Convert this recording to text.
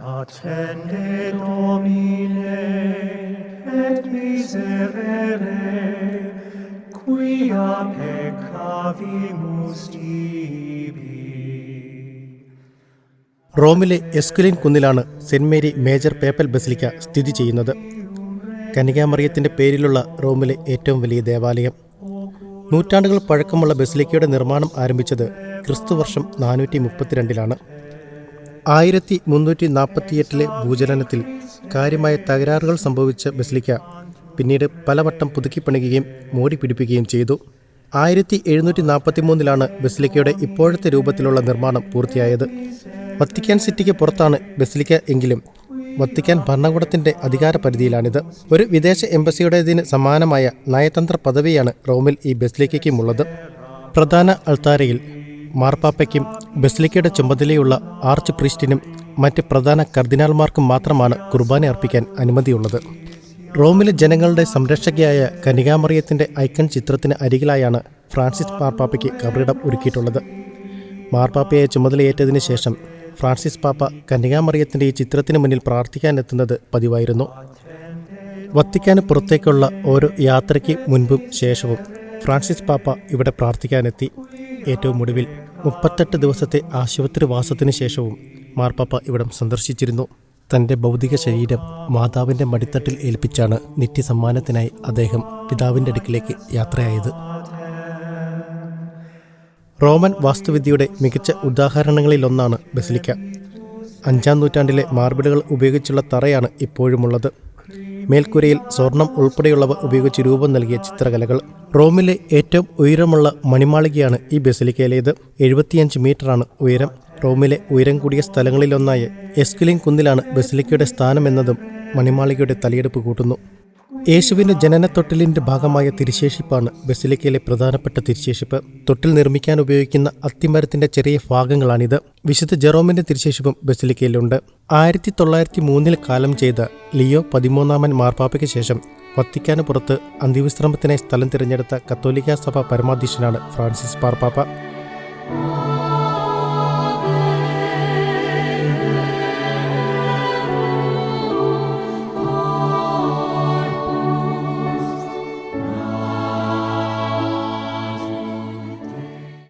Attende Domine et miserere, quia peccavimus tibi. റോമിലെ Esquiline കുന്നിലാണ് സെന്റ് മേരി മേജർ പേപ്പൽ ബസിലിക്ക സ്ഥിതി ചെയ്യുന്നത്. കനികാമറിയത്തിന്റെ പേരിലുള്ള റോമിലെ ഏറ്റവും വലിയ ദേവാലയം. നൂറ്റാണ്ടുകൾ പഴക്കമുള്ള ബസിലിക്കയുടെ നിർമ്മാണം ആരംഭിച്ചത് ക്രിസ്തുവർഷം നാനൂറ്റി മുപ്പത്തിരണ്ടിലാണ് ആയിരത്തി മുന്നൂറ്റി നാൽപ്പത്തിയെട്ടിലെ ഭൂചലനത്തിൽ കാര്യമായ തകരാറുകൾ സംഭവിച്ച ബസിലിക്ക പിന്നീട് പലവട്ടം പുതുക്കിപ്പണിയുകയും മോടി പിടിപ്പിക്കുകയും ചെയ്തു. ആയിരത്തി എഴുന്നൂറ്റി നാൽപ്പത്തി മൂന്നിലാണ് ബസിലിക്കയുടെ ഇപ്പോഴത്തെ രൂപത്തിലുള്ള നിർമ്മാണം പൂർത്തിയായത്. വത്തിക്കാൻ സിറ്റിക്ക് പുറത്താണ് ബസിലിക്ക എങ്കിലും വത്തിക്കാൻ ഭരണകൂടത്തിന്റെ അധികാര പരിധിയിലാണിത് ഒരു വിദേശ എംബസിയുടേതിന് സമാനമായ നയതന്ത്ര പദവിയാണ് റോമിൽ ഈ ബസിലിക്കയ്ക്കുമുള്ളത്. പ്രധാന അൾത്താരയിൽ മാർപ്പാപ്പയ്ക്കും ബസിലിക്കയുടെ ചുമതലയുള്ള ആർച്ച് പ്രീസ്റ്റിനും മറ്റ് പ്രധാന കർദിനാൾമാർക്കും മാത്രമാണ് കുർബാന അർപ്പിക്കാൻ അനുമതിയുള്ളത്. റോമിലെ ജനങ്ങളുടെ സംരക്ഷകയായ കനികാമറിയത്തിന്റെ ഐക്കൺ ചിത്രത്തിന് അരികിലായാണ് ഫ്രാൻസിസ് മാർപ്പാപ്പയ്ക്ക് കബറിടം ഒരുക്കിയിട്ടുള്ളത്. മാർപ്പാപ്പയെ ചുമതലയേറ്റതിനു ശേഷം ഫ്രാൻസിസ് പാപ്പ കന്യകാമറിയത്തിന്റെ ഈ ചിത്രത്തിന് മുന്നിൽ പ്രാർത്ഥിക്കാനെത്തുന്നത് പതിവായിരുന്നു. വത്തിക്കാന് പുറത്തേക്കുള്ള ഓരോ യാത്രയ്ക്ക് മുൻപും ശേഷവും ഫ്രാൻസിസ് പാപ്പ ഇവിടെ പ്രാർത്ഥിക്കാനെത്തി. ഏറ്റവും ഒടുവിൽ മുപ്പത്തെട്ട് ദിവസത്തെ ആശുപത്രിവാസത്തിനു ശേഷവും മാർപ്പാപ്പ ഇവിടം സന്ദർശിച്ചിരുന്നു. തന്റെ ഭൗതിക ശരീരം മാതാവിന്റെ മടിത്തട്ടിൽ ഏൽപ്പിച്ചാണ് നിത്യസമ്മാനത്തിനായി അദ്ദേഹം പിതാവിന്റെ അടുക്കിലേക്ക് യാത്രയായത്. റോമൻ വാസ്തുവിദ്യയുടെ മികച്ച ഉദാഹരണങ്ങളിലൊന്നാണ് ബസിലിക്ക. അഞ്ചാം നൂറ്റാണ്ടിലെ മാർബിളുകൾ ഉപയോഗിച്ചുള്ള തറയാണ് ഇപ്പോഴുമുള്ളത്. മേൽക്കൂരയിൽ സ്വർണം ഉൾപ്പെടെയുള്ളവ ഉപയോഗിച്ച് രൂപം നൽകിയ ചിത്രകലകൾ. റോമിലെ ഏറ്റവും ഉയരമുള്ള മണിമാളികയാണ് ഈ ബസിലിക്കയിലേത്. എഴുപത്തിയഞ്ച് മീറ്ററാണ് ഉയരം. റോമിലെ ഉയരം കൂടിയ സ്ഥലങ്ങളിലൊന്നായ എസ്കുലിൻ കുന്നിലാണ് ബസിലിക്കയുടെ സ്ഥാനമെന്നതും മണിമാളികയുടെ തലയെടുപ്പ് കൂട്ടുന്നു. യേശുവിന്റെ ജനനത്തൊട്ടിലിന്റെ ഭാഗമായ തിരുശേഷിപ്പാണ് ബസിലിക്കയിലെ പ്രധാനപ്പെട്ട തിരുശേഷിപ്പ്. തൊട്ടിൽ നിർമ്മിക്കാൻ ഉപയോഗിക്കുന്ന അത്തിമരത്തിന്റെ ചെറിയ ഭാഗങ്ങളാണിത്. വിശുദ്ധ ജെറോമിന്റെ തിരുശേഷിപ്പും ബസിലിക്കയിലുണ്ട്. ആയിരത്തി തൊള്ളായിരത്തി മൂന്നിൽ കാലം ചെയ്ത ലിയോ പതിമൂന്നാമൻ മാർപ്പാപ്പയ്ക്ക് ശേഷം വത്തിക്കാന് പുറത്ത് അന്ത്യവിശ്രമത്തിനായി സ്ഥലം തിരഞ്ഞെടുത്ത കത്തോലിക്ക സഭ പരമാധ്യക്ഷനാണ് ഫ്രാൻസിസ് മാർപ്പാപ്പ.